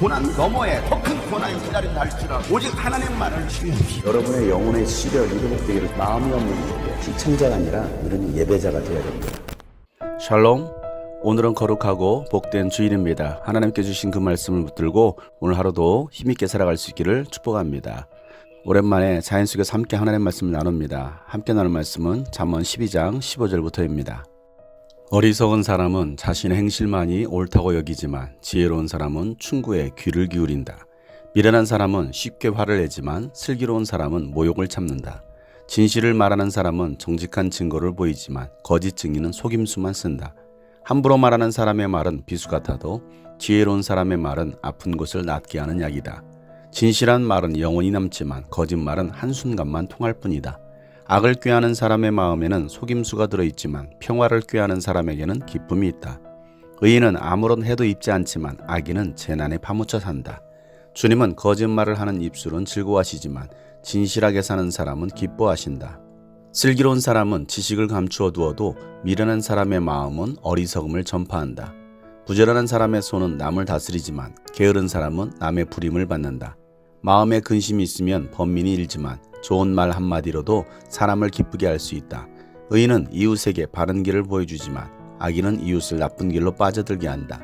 고난 너머에 더 큰 고난이 기다린다 할지라도 오직 하나님 말을 신뢰합시다. 여러분의 영혼의 시력이 회복되기를 마음이 없는 분에게 시청자가 아니라 우리는 예배자가 되어야 됩니다. 샬롬. 오늘은 거룩하고 복된 주일입니다. 하나님께 주신 그 말씀을 붙들고 오늘 하루도 힘있게 살아갈 수 있기를 축복합니다. 오랜만에 자연 속에서 함께 하나님 말씀을 나눕니다. 함께 나눌 말씀은 잠언 12장 15절부터입니다. 어리석은 사람은 자신의 행실만이 옳다고 여기지만 지혜로운 사람은 충고에 귀를 기울인다. 미련한 사람은 쉽게 화를 내지만 슬기로운 사람은 모욕을 참는다. 진실을 말하는 사람은 정직한 증거를 보이지만 거짓 증인은 속임수만 쓴다. 함부로 말하는 사람의 말은 비수 같아도 지혜로운 사람의 말은 아픈 곳을 낫게 하는 약이다. 진실한 말은 영원히 남지만 거짓말은 한순간만 통할 뿐이다. 악을 꾀하는 사람의 마음에는 속임수가 들어있지만 평화를 꾀하는 사람에게는 기쁨이 있다. 의인은 아무런 해도 입지 않지만 악인은 재난에 파묻혀 산다. 주님은 거짓말을 하는 입술은 즐거워하시지만 진실하게 사는 사람은 기뻐하신다. 슬기로운 사람은 지식을 감추어 두어도 미련한 사람의 마음은 어리석음을 전파한다. 부지런한 사람의 손은 남을 다스리지만 게으른 사람은 남의 부림을 받는다. 마음에 근심이 있으면 번민이 일지만 좋은 말 한마디로도 사람을 기쁘게 할 수 있다. 의인은 이웃에게 바른 길을 보여주지만 악인은 이웃을 나쁜 길로 빠져들게 한다.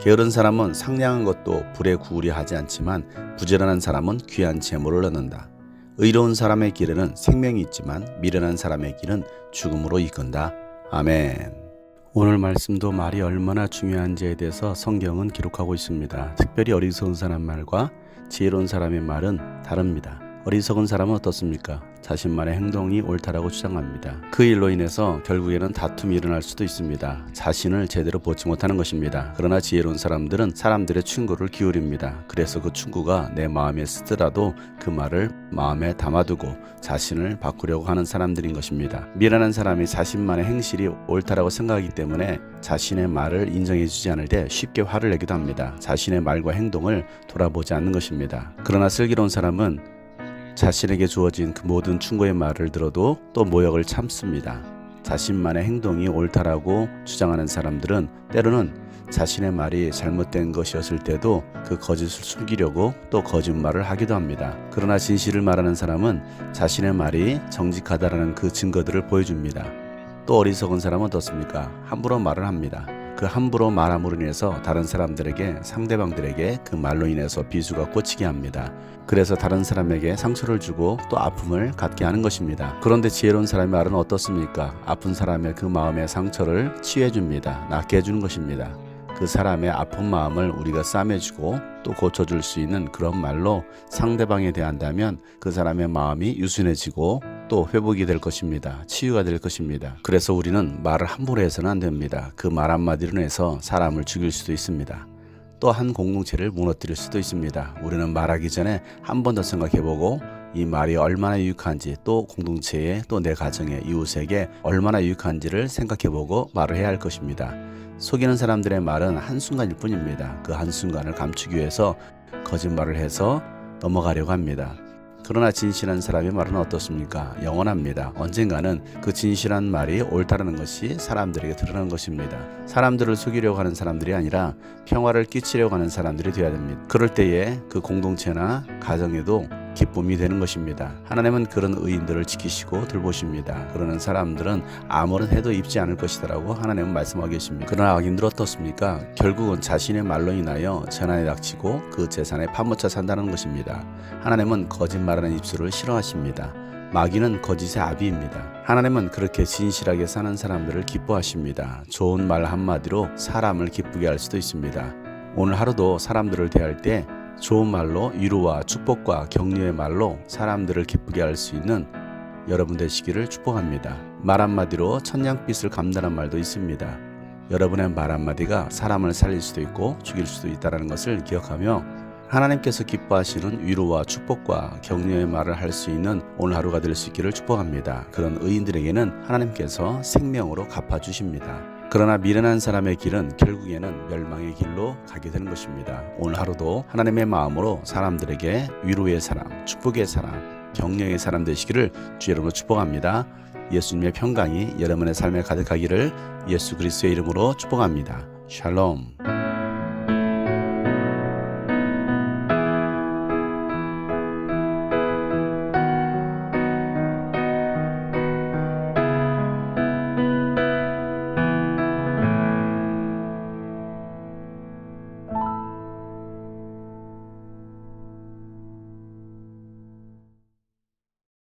게으른 사람은 상냥한 것도 불에 구우려 하지 않지만 부지런한 사람은 귀한 재물을 얻는다. 의로운 사람의 길에는 생명이 있지만 미련한 사람의 길은 죽음으로 이끈다. 아멘. 오늘 말씀도 말이 얼마나 중요한지에 대해서 성경은 기록하고 있습니다. 특별히 어리석은 사람 말과 지혜로운 사람의 말은 다릅니다. 어리석은 사람은 어떻습니까? 자신만의 행동이 옳다라고 주장합니다. 그 일로 인해서 결국에는 다툼이 일어날 수도 있습니다. 자신을 제대로 보지 못하는 것입니다. 그러나 지혜로운 사람들은 사람들의 충고를 기울입니다. 그래서 그 충고가 내 마음에 쓰더라도 그 말을 마음에 담아두고 자신을 바꾸려고 하는 사람들인 것입니다. 미련한 사람이 자신만의 행실이 옳다라고 생각하기 때문에 자신의 말을 인정해주지 않을 때 쉽게 화를 내기도 합니다. 자신의 말과 행동을 돌아보지 않는 것입니다. 그러나 슬기로운 사람은 자신에게 주어진 그 모든 충고의 말을 들어도 또 모욕을 참습니다. 자신만의 행동이 옳다라고 주장하는 사람들은 때로는 자신의 말이 잘못된 것이었을 때도 그 거짓을 숨기려고 또 거짓말을 하기도 합니다. 그러나 진실을 말하는 사람은 자신의 말이 정직하다라는 그 증거들을 보여줍니다. 또 어리석은 사람은 어떻습니까? 함부로 말을 합니다. 그 함부로 말함으로 인해서 다른 사람들에게 상대방들에게 그 말로 인해서 비수가 꽂히게 합니다. 그래서 다른 사람에게 상처를 주고 또 아픔을 갖게 하는 것입니다. 그런데 지혜로운 사람의 말은 어떻습니까? 아픈 사람의 그 마음의 상처를 치유해 줍니다. 낫게 해주는 것입니다. 그 사람의 아픈 마음을 우리가 싸매주고 또 고쳐줄 수 있는 그런 말로 상대방에 대한다면 그 사람의 마음이 유순해지고 또 회복이 될 것입니다. 치유가 될 것입니다. 그래서 우리는 말을 함부로 해서는 안 됩니다. 그 말 한마디로 해서 사람을 죽일 수도 있습니다. 또 한 공동체를 무너뜨릴 수도 있습니다. 우리는 말하기 전에 한 번 더 생각해보고 이 말이 얼마나 유익한지 또 공동체에 또 내 가정에 이웃에게 얼마나 유익한지를 생각해보고 말을 해야 할 것입니다. 속이는 사람들의 말은 한순간일 뿐입니다. 그 한순간을 감추기 위해서 거짓말을 해서 넘어가려고 합니다. 그러나 진실한 사람의 말은 어떻습니까? 영원합니다. 언젠가는 그 진실한 말이 옳다는 것이 사람들에게 드러나는 것입니다. 사람들을 속이려고 하는 사람들이 아니라 평화를 끼치려고 하는 사람들이 되어야 됩니다. 그럴 때에 그 공동체나 가정에도 기쁨이 되는 것입니다. 하나님은 그런 의인들을 지키시고 돌보십니다. 그러는 사람들은 아무런 해도 입지 않을 것이다라고 하나님은 말씀하고 계십니다. 그러나 악인들 어떻습니까? 결국은 자신의 말로 인하여 재난에 닥치고 그 재산에 파묻혀 산다는 것입니다. 하나님은 거짓말하는 입술을 싫어하십니다. 마귀는 거짓의 아비입니다. 하나님은 그렇게 진실하게 사는 사람들을 기뻐하십니다. 좋은 말 한마디로 사람을 기쁘게 할 수도 있습니다. 오늘 하루도 사람들을 대할 때 좋은 말로 위로와 축복과 격려의 말로 사람들을 기쁘게 할 수 있는 여러분 되시기를 축복합니다. 말 한마디로 천냥빛을 감다는 말도 있습니다. 여러분의 말 한마디가 사람을 살릴 수도 있고 죽일 수도 있다는 것을 기억하며 하나님께서 기뻐하시는 위로와 축복과 격려의 말을 할 수 있는 오늘 하루가 될 수 있기를 축복합니다. 그런 의인들에게는 하나님께서 생명으로 갚아주십니다. 그러나 미련한 사람의 길은 결국에는 멸망의 길로 가게 되는 것입니다. 오늘 하루도 하나님의 마음으로 사람들에게 위로의 사람, 축복의 사람, 격려의 사람 되시기를 주 이름으로 축복합니다. 예수님의 평강이 여러분의 삶에 가득하기를 예수 그리스도의 이름으로 축복합니다. 샬롬.